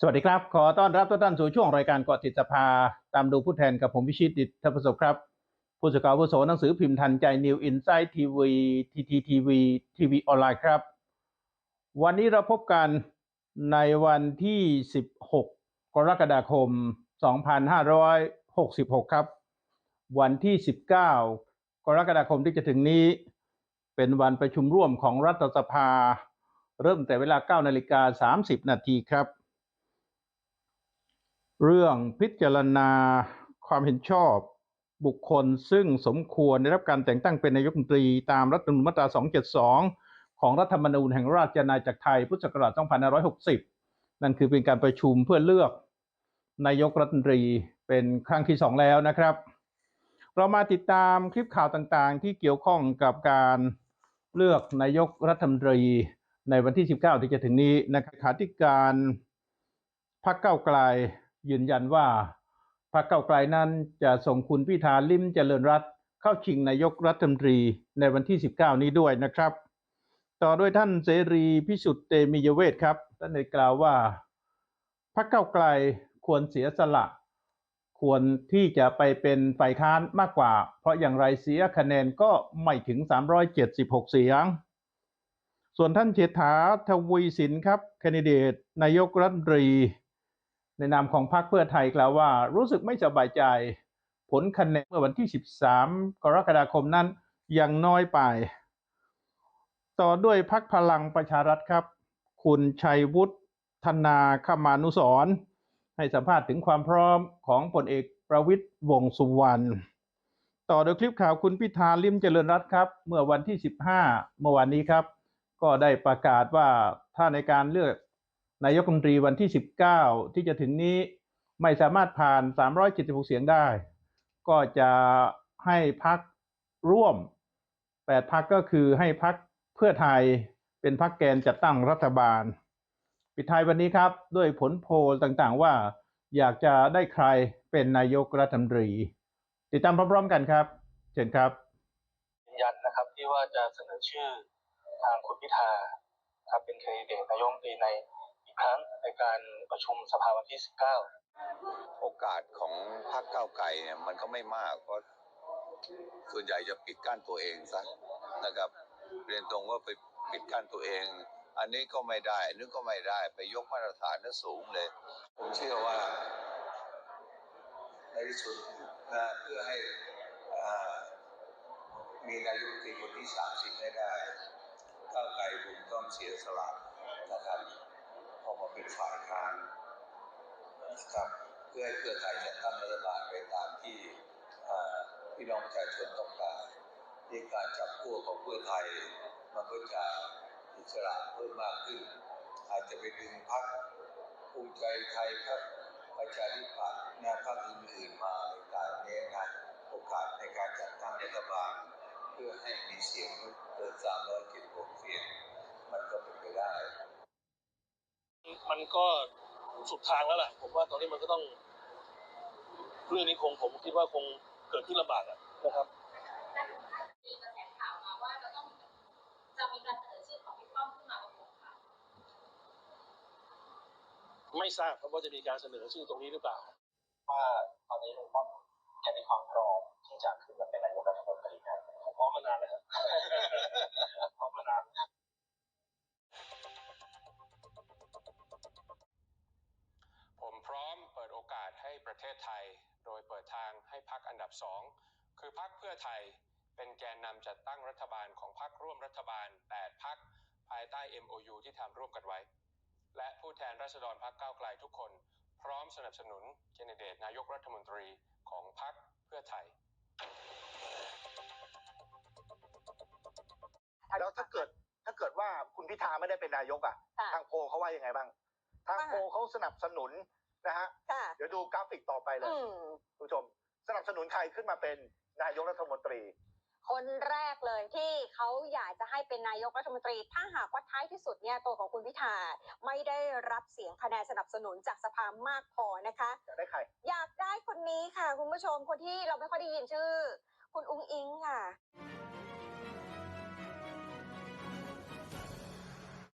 สวัสดีครับ ขอต้อนรับทุกท่านสู่ช่วงรายการเกาะติดสภา ตามดูผู้แทนกับผมพิชิตดิษฐประสบครับ ผู้สื่อข่าวอาวุโสหนังสือพิมพ์ทันใจนิวอินไซต์ทีวีทีทีทีวีทีวีออนไลน์ครับ วันนี้เราพบกันในวันที่ 16 กรกฎาคม 2566 ครับ วันที่ 19 กรกฎาคมที่จะถึงนี้ เป็นวันประชุมร่วมของรัฐสภา เริ่มแต่เวลา 9 นาฬิกา 30 นาทีครับ เรื่องพิจารณาความเห็นชอบบุคคลซึ่งสมควรได้รับการแต่งตั้งเป็นนายกรัฐมนตรีตามรัฐธรรมนูญมาตรา 272 ของรัฐธรรมนูญแห่งราชอาณาจักรไทย พุทธศักราช 2560 นั่นคือเป็นการประชุมเพื่อเลือกนายกรัฐมนตรีเป็นครั้งที่สองแล้วนะครับ เรามาติดตามคลิปข่าวต่างๆ ที่เกี่ยวข้องกับการเลือกนายกรัฐมนตรีในวันที่ 19 ที่จะถึงนี้นะครับขาธิการพรรคเก้าไกล ยืนยันว่าพรรคเก้าไกลนั้นจะส่งคุณพิธาลิมเจริญรัตเข้าชิงนายกรัฐมนตรีในวันที่ 19 นี้ด้วยนะครับ ต่อด้วยท่านเสรีพิสุทธิ์เตมียเวทครับท่านได้กล่าวว่าพรรคเก้าไกลควรเสียสละ ควรที่จะไปเป็นฝ่ายค้านมากกว่า เพราะอย่างไรเสียคะแนนก็ไม่ถึง 376 เสียง ส่วนท่านเฉษฐาทวีสินครับแคนดิเดตนายกรัฐมนตรี ในนามของพรรคเพื่อไทยกล่าวว่ารู้สึกไม่สบายใจ ผลคะแนนเมื่อวันที่ 13 กรกฎาคมนั้นยังน้อยไป ต่อด้วยพรรคพลังประชารัฐครับ คุณชัยวุฒิธนาคมานุสรให้สัมภาษณ์ถึงความพร้อมของพลเอกประวิตยวงสุวรรณต่อโดยคลิปข่าวคุณพิธาลิมเจริญรัตน์ครับ เมื่อวันที่ 15 เมื่อวานนี้ครับ ก็ได้ประกาศว่าถ้าในการเลือก นายกรัฐมนตรีวันที่ 19 ที่จะถึงนี้ไม่สามารถผ่าน 376 เสียงได้ ก็จะให้พักร่วม 8 พักก็คือให้พักเพื่อไทยเป็นพักแกนจัดตั้งรัฐบาล ปิดท้ายวันนี้ครับด้วยผลโพลต่างๆว่าอยากจะได้ใครเป็นนายกรัฐมนตรี ติดตามพร้อมๆกันครับ เชิญครับยืนยันนะครับที่ว่าจะเสนอชื่อทางคุณพิธาครับเป็นแคนดิเดตนายกรัฐมนตรีใน ครั้งในการประชุมสภาวันที่ 19 โอกาสของพรรคก้าวไกลเนี่ยมันก็ไม่มากเพราะส่วนใหญ่จะปิดกั้นตัวเองซะนะครับ เรียนตรงว่าไปปิดกั้นตัวเอง อันนี้ก็ไม่ได้นึกก็ไม่ได้ไปยกมาตรฐานนั้นสูงเลย ผมเชื่อว่าในที่สุดนะเพื่อให้อ่ามีนายกรัฐมนตรีคนที่ 30 ให้ได้ก้าวไกลคงต้องเสียสละนะครับ ออกมาเป็นฝ่ายค้านนะครับ เพื่อให้เพื่อไทยจัดตั้งรัฐบาลไปตามที่อ่อพี่น้องประชาชนต้องการที่การจับคู่ของเพื่อไทยมันก็จะอิสระเพิ่มมากขึ้น อาจจะไปดึงพรรคภูมิใจไทยพรรคประชาธิปัตย์นะพรรคอื่นๆมาในการนี้นะโอกาสในการจัดตั้งรัฐบาล เพื่อให้มีเสียงเกิน376เสียงมันก็เป็นไปได้ มัน ก็สุดทางแล้วล่ะ ผมว่าตอนนี้มันก็ต้อง เรื่องนี้คงผมคิดว่าคงเกิดขึ้นลำบากอะนะครับมีกระแสข่าวมาว่าจะต้องจะมีการเสนอชื่อของพี่ป้อมขึ้นมาเป็นหัวข่าวไม่ทราบครับว่าจะมีการเสนอชื่อตรงนี้หรือเปล่า ว่าตอนนี้ลุงป้อมแกมีความพร้อมที่จะขึ้นมาเป็นนายกรัฐมนตรีครับผมพร้อมมานานแล้วครับ ประเทศไทย โดยเปิดทางให้พักอันดับสองคือพักเพื่อไทยเป็นแกนนำจัดตั้งรัฐบาลของพักร่วมรัฐบาล 8 พักภายใต้ MOU ที่ทำร่วมกันไว้ และผู้แทนราษฎรพักก้าวไกลทุกคน พร้อมสนับสนุนแคนดิเดตนายกรัฐมนตรีของพักเพื่อไทย แล้วถ้าเกิดถ้าเกิดว่าคุณพิธาไม่ได้เป็นนายกอะค่ะทางโพลเขาว่ายังไงบ้าง ทางโพลเขาสนับสนุน นะฮะ ค่ะ เดี๋ยวดูกราฟิกต่อไปเลยอืม คุณผู้ชม สนับสนุนใครขึ้นมาเป็นนายกรัฐมนตรี คนแรกเลยที่เขาอยากจะให้เป็นนายกรัฐมนตรี ถ้าหากว่าท้ายที่สุดเนี่ยตัวของคุณพิธาไม่ได้รับเสียงคะแนนสนับสนุนจากสภามากพอนะคะ อยากได้ใคร อยากได้คนนี้ค่ะ คุณผู้ชมคนที่เราไม่ค่อยได้ยินชื่อ คุณอุ้งอิงค่ะ